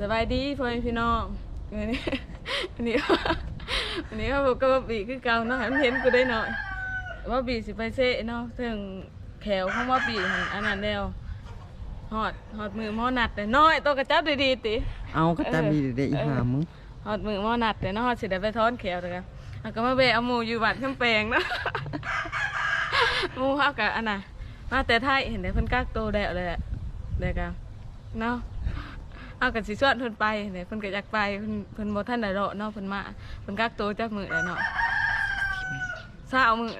สบายดีพ่อแม่พี่น้องวันนี้วันนี้วันนี้เขาบอกก็ว่าบีคือเก่าเนาะให้มันเห็นกูได้หน่อยว่าบีสิไปเซ่เนาะถึงแขวเขาว่าบีหั่นอันนั้นแล้วหอดหอดมือหมอนัดแต่น้อยตัวกระจับดีๆติ เอาก็จะมีเด็กอีหามึงหอดมือหมอนัดแต่เนาะหอดสิได้ไปทอนแขวเลยกันแล้วก็มาเบะเอาหมูอยู่บ้านข้างแปลงเนาะ หมูเขากับอันน่ะมาแต่ไทยเห็นได้เพิ่นกักโตวแล้วเลยแหละเด็กอะเนาะ เอากันสิชวนเพิ่นไปเนี่ยเพิ่นก็อยากไปเพิ่นเพิ่นบ่ทันได้รอเนาะเพิ่นมาเพิ่นกักตัวจักมื้อแล้วเนาะเช้ามื้อ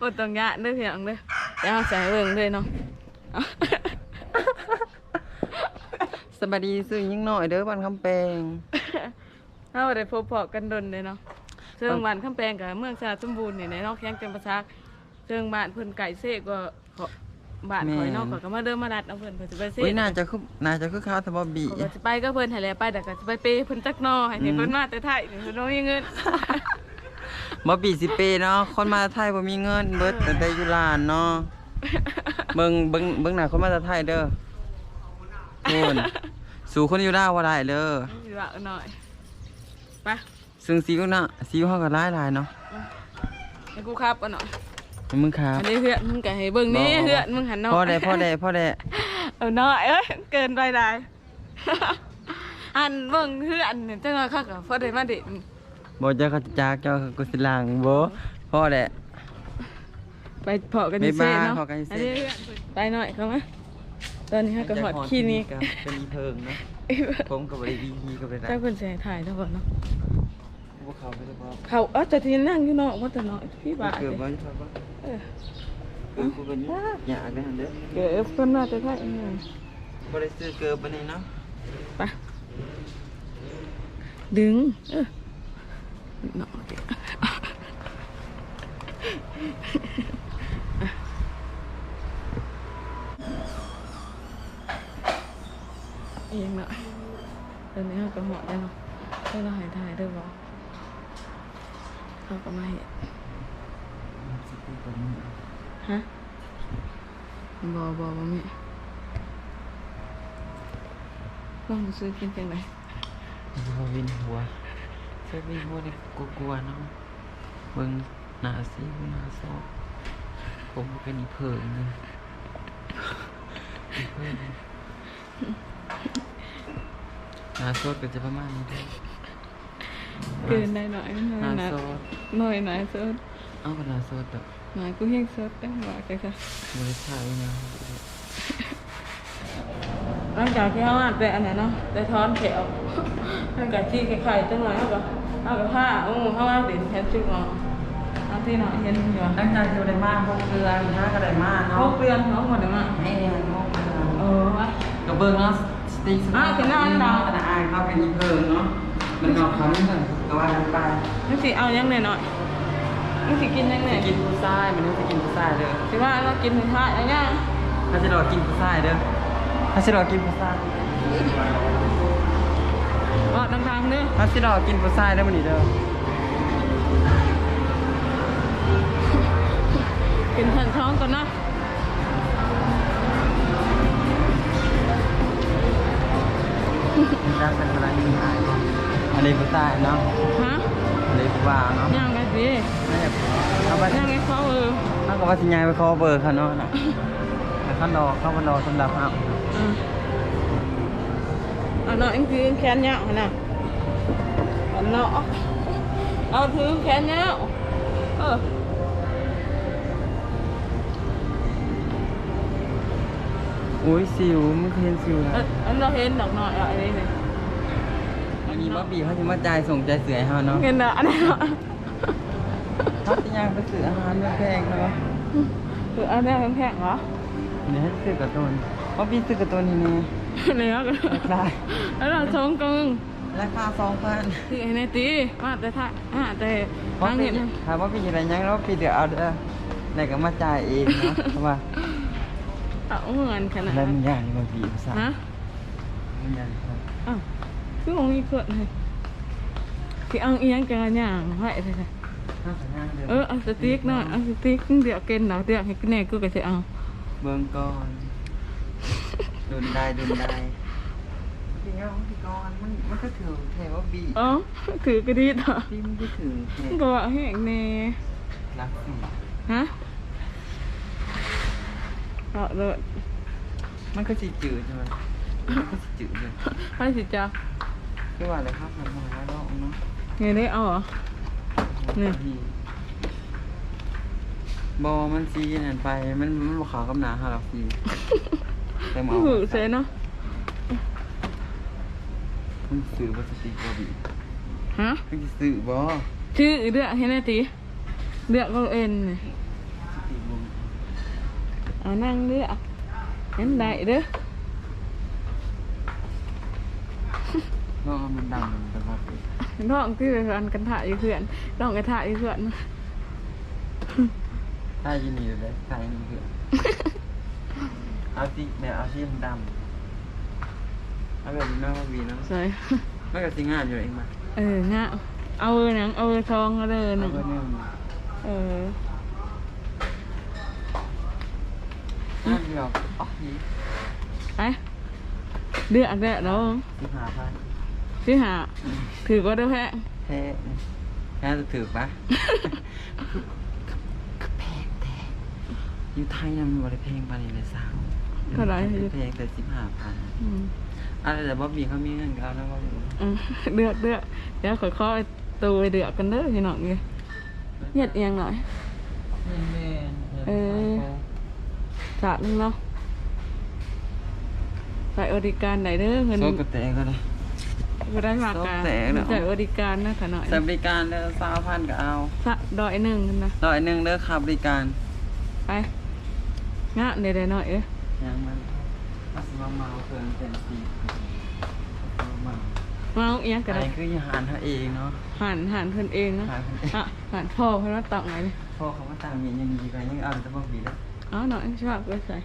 บ่ต้องยะเด้อพี่น้องเด้อเดี๋ยวเอาใส่เบิ่งเลยเนาะ สบายดีซื้อยิ่งหน่อยเด้อบ้านคำแปลงเฮาได้พบพอกันดนเลยเนาะเชิงบ้านคำแปลงกับเมืองชาติสมบูรณ์นี่ในเนาะแข้งเต็มประชักเชิงบ้านเพิ่นไก่เสกก็ขอ บ้านข่อยเนาะข่อยก็มาเดินมาดัดเอาเพิ่นเพิ่นสิไปเสกอุ้ยน่าจะคือน่าจะคือข้าวทบบีเขาก็จะไปก็เพิ่นให้แหล้วไปแต่ก็จะไปเปย์เพิ่นจักหนอให้เพิ่นมาแต่ไทยนี่เพิ่นบ่มีเงินบอบบี้สิเปเนาะคนมาไทยบ่มีเงินเบิดแต่ได้อยู่ลานเนาะเบิ่งเบิ่งเบิ่งหน้าคนมาไทยเด้อคุณสู่คนอยู่ลาวบ่ได้เด้อสิว่าหน่อยไปซึ่งซีอิ๊วน่ะซีอิ๊วเฮาก็หลายๆเนาะให้กูครับเอาหน่อย มึงครับอันนี้เฮือนมึงก็ให้เบิ่งนี่เฮือนมึงหันหน่อยพ่อได้พ่อได้พ่อได้เอาหน่อยเอ้ยเกินไปได้อันเบิ่งเฮือนเนี่ยจังว่าคักก็พอได้มาเด็ดบ่จะเขาจากเจ้ากุสิลังบ่พ่อได้ไปเพาะกันอยู่เซ่บ๊ายบายเนาะเพาะกันอยู่เซ่อันนี้เฮือนไปหน่อยเข้ามาตอนนี้ฮะก็หอดคลินิกเป็นอีเพิงเนาะผมก็บ่ได้ดีก็บ่ได้เจ้าเพิ่นสิให้ถ่ายแล้วบ่เนาะ บ่เข้าไปแล้วบ่เขาเอ้าแต่ที่นั่งอยู่นอกว่าแต่น้อยพี่บาทเกือบเด้บ่ใช่บ่เออเกือบกูเป็นอยากได้หั่นเด้อเกิดเพิ่นมาแต่ไทยเออบ่ได้ซื้อเกือบปานนี้เนาะไปดึงเออเนาะเดี๋ยวเองเนาะตอนนี้เขาก็เหมาะแล้วเนาะเพื่อเราหายถ่ายด้วยบ่ เขาก็มาเห็นฮะบอบอบอแม่ต้องซื้อกินจังไหนบ่วินหัวเสื้อวินหัวนี่กลัวๆเนาะเบิ่งหน้าสิเบิ่งหน้าซอกผมก็เป็นอีเพิงนึงอีเพิงหน้าสดก็จะประมาณนี้เด้อ เกินได้หน่อยหน่หน้าอยนะสดหน่อยหน่อยสดเอาก็หน้าสดดอกหน่อยกูเฮงสดได้หว่าจังซะบ่ได้ถ่ายนะหลังจากที่เขาอ่านแต่อันนั้นเนาะแต่ท้อนแขวหลังจากที่ไข่ๆจังหน่อยเขาก็เขาก็ผ้าโอ้เขาว่าติดแคปชุดเนาะเอาที่หน่อยเห็นอยู่หลังจากที่ได้มาพวกเรือหน้าก็ได้มาเขาเนาะเปลี่ยนเขาหมดเลยมั้งให้เนี่ยพวกเรือเออวะก็เบิ่งเนาะสติ๊กสอะคือหน้าอันดาวแต่อายเขาเป็นอีเพิงเนาะ มันนอกเขานี่เหมือนก็ว่ากันไปนี่สิเอายังหน่อยหน่อยนี่สิกินยังไงจะกินผู้ชายมันต้องจะกินผู้ชายเด้อสิว่าเรากินถึงท้ายอะไรเงี้ยถ้าจะรอกินผู้ชายเด้อถ้าจะรอกินผู้ชายว่าดังๆเด้อถ้าจะรอกินผู้ชายเด้อมันนี่เด้อกินทันท้องก่อนนะ อันนี้ผู้ชายเนาะฮะอันนี้ผู้บ่าวเนาะย่างไงสิไม่อยากเอาไปย่างไงเขาเออถ้ากับว่าสิยายไปขอเบอร์เขาเนาะน่ะแต่เขารอเขามารอสำหรับเอาอะเอาเนาะอันคือแขนยาวหั่นน่ะเอาเนาะเอาถือแขนยาวเอออุ้ยสิวมันเคยเห็นสิวแล้วเอ้ยอันเราเห็นดอกหน่อยอะอันนี้เนี่ย อันนี้บ๊อบบี้เขาจะมาจ่ายส่งใจเสือให้เขาเนาะเห็นอะอันนี้เนาะเขาจะยังไปซื้ออาหารแพงๆเนาะคืออันนี้แข็งๆเหรอเดี๋ยวให้ซื้อการ์ตูนบ๊อบบี้ซื้อการ์ตูนที่นี่เนี่ยก็ได้แล้วเราชงกึ่งราคาสองพันที่ไอ้ในตีมาแต่ท่าอ่าแต่บ๊อบทางบี้เห็นถามว่าพี่อะไรยังแล้วพี่เดี๋ยวเอาเด้อไหนก็มาจ่ายเองเนาะเพราะว่าเอาเหมือนขนาดแล้วมันยากนี่บ๊อบบี้ภาษาฮะมันยากครับอ้าว คือของมีเกิดเลยคือเอาเอียงจังอะย่างไว้เลยค่ะน่าจะยากเด้เออเอาสติ๊กหน่อยเอาสติ๊กเดี๋ยวเกินเนาะเดี๋ยวให้กินแน่กูก็จะเอาเบิ่งก่อนดุนได้ดุนได้จริงๆพี่กรณ์มันมันก็ถือแค่ว่าบีอ๋อถือกระดิ่งต่อพี่มันก็ถือแค่ก็ว่าแห้งแน่รักสิฮะเอาเลยมันก็สิจืดใช่ไหมมันก็สิจืดเลยให้สิจ้า คือว่าอะไรครับมันมาแล้วเนาะเงี้ยได้เอาเหรอ นี่ บอมันซีนั่นไป มันมันบ่ขาวกับหนาฮาราฟีแต่หมอโอ้โหเซเนาะมันซื้อวัสติกบบีฮะมันสิซื้อบ่ชื่อเดือกให้หนาตีเดือกก็เอ็นนี่สติบ่เอานั่งเดือกเห็นได้เด้อ องเอามันดำมันเป็นว่าเป็นน้องที่ไปฟันกันถ่ายอยู่เพื่อนน้องกันถ่ายอยู่เพื่อนถ้ายินดีเลยถ้ายินดีคือเอาสิแม่เอาสิมันดำเอาแบบนี้เนาะว่าบีเนาะใส่มันก็สิงามอยู่เองมาเอองะเอาเออหนังเอาเออทองเอาเลยหเอานังไว้เนี่ยเอองามเดียวอ๋อนี่ไปเดือกเดือกเนาะสิหาพัน สิหาถือก็ได้แพ้แท้แท้จะถือปะอยู่ไทยนะมันบริเพลงปานนี้เลยสาวเท่าไหร่ เพลงแต่สิบห้าพันอืมอะไรแต่บ๊อบบี้เขามีเงินเขาแล้วก็อยู่อืมเดือกเดือกเดี๋ยวขอข้อตัวไปเดือกกันเด้อพี่น้องเลยเฮ็ดเอียงหน่อย แม่เออสาดนึงเนาะใส่อดิการไหนเด้อเงิน โซกระแตก็ได้ ก็ได้มากกาโซ่แตกเนอะใส่อดิการนะขะหน่อยใช้บริการเด้อสาวพันก็เอาสะดอยหนึ่งนะร้อยหนึ่งเด้อค่าบริการไปงะเดี๋ยวๆหน่อยเอ้ยยังมันมาสิมาเมาเกินเต็มสี่เมามาเอาเอียงอักันนเลยนี้คืออาหารเขาเองเนาะ หันหันเพิ่นเองนะหันเพิ่นเอง อะหันพ่อเพิ่นว่าตักไหนเลยพ่อเขามาตามเมียยังดีไปยังเอาแต่บ๊อบบี้แล้วเอาหน่อยชอบก็ใส่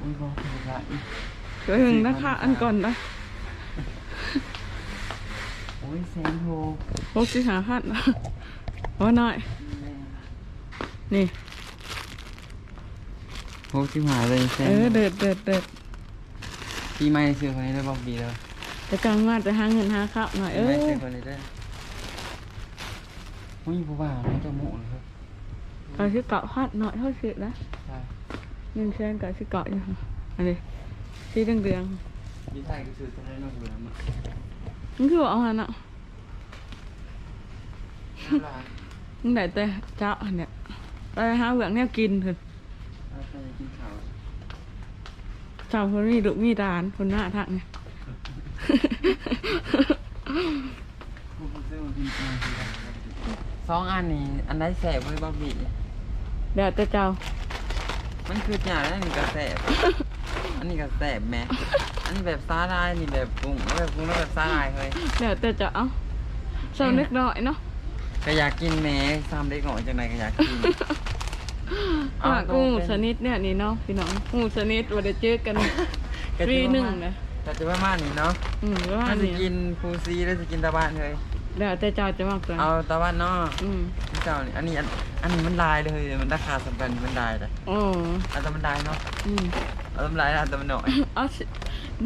อุ้ยบอกถูกละช่วยหึงนะคะอันก่อนนะโอ้ยแสนโทหกสิบห้าพันนะโอ้หน่อย นี่โอ้ชิบหายเลยแสนเออเดือดเดือดเดือดปีใหม่ซื้อคนนี้ได้บอกบีแล้วแต่กลางมาจะหาเงินหาข้าวหน่อยปีเอใหม่อซื้อคนนี้ได้ไม่มีผู้บ่าวนะจะหมูเลยครับเอาชื่อเกาะพัดหน่อยเท่าสินะใช่หนึ่งเชนกับชื่อเกาะอยู่ค่ะอันนี้สีเดืองยี่ไทยก็ซื้อตัวนี้นอกเหลือมาๆ มันคือว่าเอาหันอะห้าล้านมันได้แต่เจ้าอันเนี่ยไปหาเหลืองเนี่ยกินเถอะเอาไปกินข้าวเจ้าคนมีลูกมีดานคนหน้าทางเนี่ยพวกเขาซื้อมากินข้าวที่ร้านสองอันนี้อันไหนแสบเลยบอบบี้เดี๋ยวแต่เจ้า มันคืออย่างนั้นอันนี้ก็แสบ อันนี้ก็แสบแม่ อันนี้แบบซาลายอันนี้แบบปรุงแล้วแบบปรุงแล้วแบบซาลายเลยเดี๋ยวแต่เจ้าเอ้าเจ้าเล็กน้อยเนาะก็อยากกินแหม่ซ้ำเด็กหน่อยจังไหนก็อยากกิน เอาว่าตรงกุ้งเป็นสนิทเนี่ยนี่เนาะพี่น้องกุ้งสนิทวันเดเจอกันก็ปีจะหนึ่งประมาณนะก็จะประมาณนี้เนาะอืมประมาถ้าณจะนี้กินฟูซีแล้วจะกินตะวันเลยเดี๋ยวแต่เจ้าจะมากกว่าเอาตะวันเนาะอืมพี่เจ้านี่อันนี้อันอันนี้มันลายเลยมันราคาสำคัญมันลายเลยโอ้เอาแต่มันลายเนาะอืม เอาแต่มันลายเอาแต่มันหน่อย เอาสิ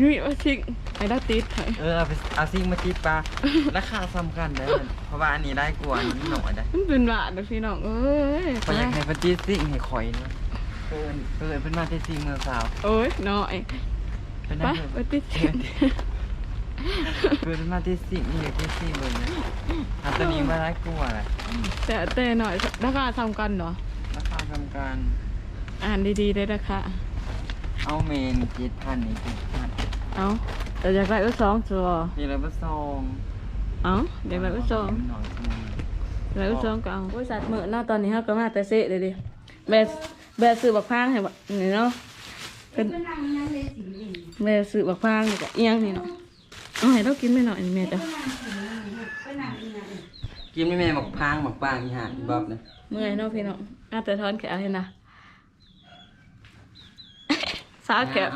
นี่ว่าชิงไอ้ดาติดให้เออเอาไปเอาซิงมาจิบปลาราคาสำคัญเลยเพราะว่าอันนี้ได้กว่าอันนี้หน่อยได้มันเป็นบาทนะพี่น้องเอ้ยพออยากให้ปจิซิงให้ข่อยเนาะเอินเอินเป็นมาที่ซิงเมืองสาวโอ้ยน้อยเป็นไปนั่นไปเอินติดเสียงเป็นมาที่ซิงนี่ที่ซิงเมืองนะอันตัวนี้มาได้กว่าแหละแต่แต่หน่อยราคาทำกันเนาะราคาทำการอ่านดีๆได้ราคา เอาเมนเจ็ดพันนี่เจ็ดพันเอาแต่อยากได้ก็สองตัวนี่เราไปส่งเอาอยากได้ก็สองหน่อยสิแล้วก็สองก็เอาบริษัทเหมือนเนาะตอนนี้เขาก็มาแต่เซะเลยดิแบสแบสซื้อบักพางให้บักนี่เนาะเป็นแบสซื้อบักพางนี่ก็เอียงนี่เนาะเอาให้เรากินไม่หน่อยนี่แม่จ้ะกินไม่แม่บอกพางบอกปางอีห่าอีบ๊อบนะเมื่อยเนาะพี่น้องอาแต่ทอนแขวเห็นนะ สาวแขว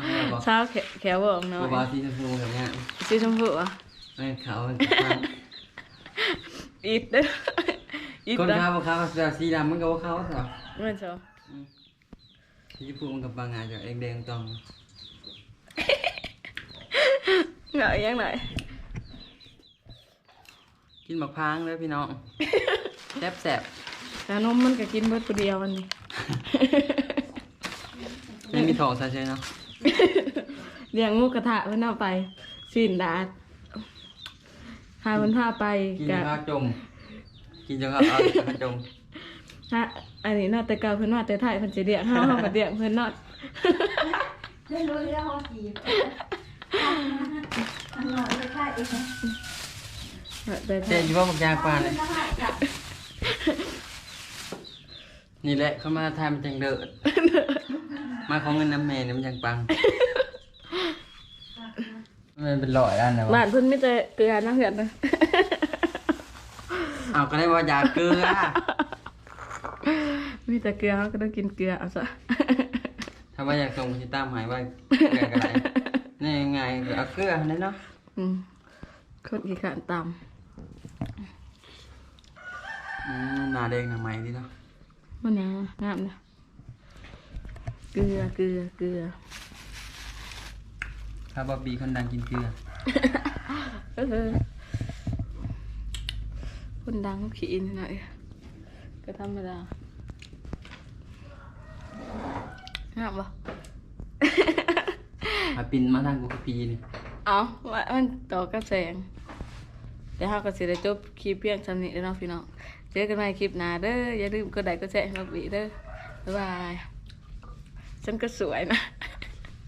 สาวแขวแขวบอกเนาะบัวบาสีชมพูแบบเนี้ยสีชมพูอะไม่เขาเป็นพางอีดเด้ออีดคนเด้อขาวบอกขาวแบบสีดำมันก็ว่าขาวเหรอเมื่อเช้าสีชมพูมันกับบางงานจากแดงๆตองเงาน่อยยังหน่อยกินบักพร้างเลยพี่น้องแซ่บแซ่บแต่นมมันก็กินเบิดตัวเดียววันนี้ ๆยังมีทองซะใช่เนาะเลี้ยงหมูกระทะเพิ่นเอาไปสิ้นดาดพาเพิ่นพาไปกินจกับนข้าวจม กินจนข้าวเอาข้าวจมฮะอันนี้เนาะแต่เก่าเพิ่นว่าแต่ไทยเพิ่นสิเลี้ยงเฮาเฮาก็เลี้ยงเพิ่นเนาะไม่รู้เรื่องว่าจีบอันนอนไม่ใช่เองแต่ไทเจ๊ยอยู่ว่าบักยางปลาเลยไม่ใช่จ้ะนี่แหละเขามาทายมันจังเดิด มาของเงินน้ำแม่เนี่ยมันจังปังมันเป็นร้อยอันนะบ้าวะนเพิ่นมีแต่เกลือนะเพื่อนนะเอาก็ได้ว่ายาเกลือมีแต่เกลือเขาก็ต้องกินเกลือเอาซะถ้าว่าอยากส่งชิตามหายว่าเกลือกันไรนี่ยังไงเอาเกลือนั่นเนาะอืมคนกี่ขานตอืมหน้าแดงหน้าไหมดีเนาะำมันยังงามนะ เกลือเกลือเกลือถ้าบอบบี้คนดังกินเกลือเออคนดังขี้อินหน่อยก็ธรรมดางามปะมาปินมาทางกุกปีนี่เอาว่ามันต่อกับแสงเดี๋ยวเราก็สิได้จบคลิปเพียงสำนี้แล้วเนาะพี่น้องเจอกันใหม่คลิปหน้าเด้ออย่าลืมกดไลค์กดแชร์ให้มาบีเด้อบ๊ายบาย ฉันก็สวยนะ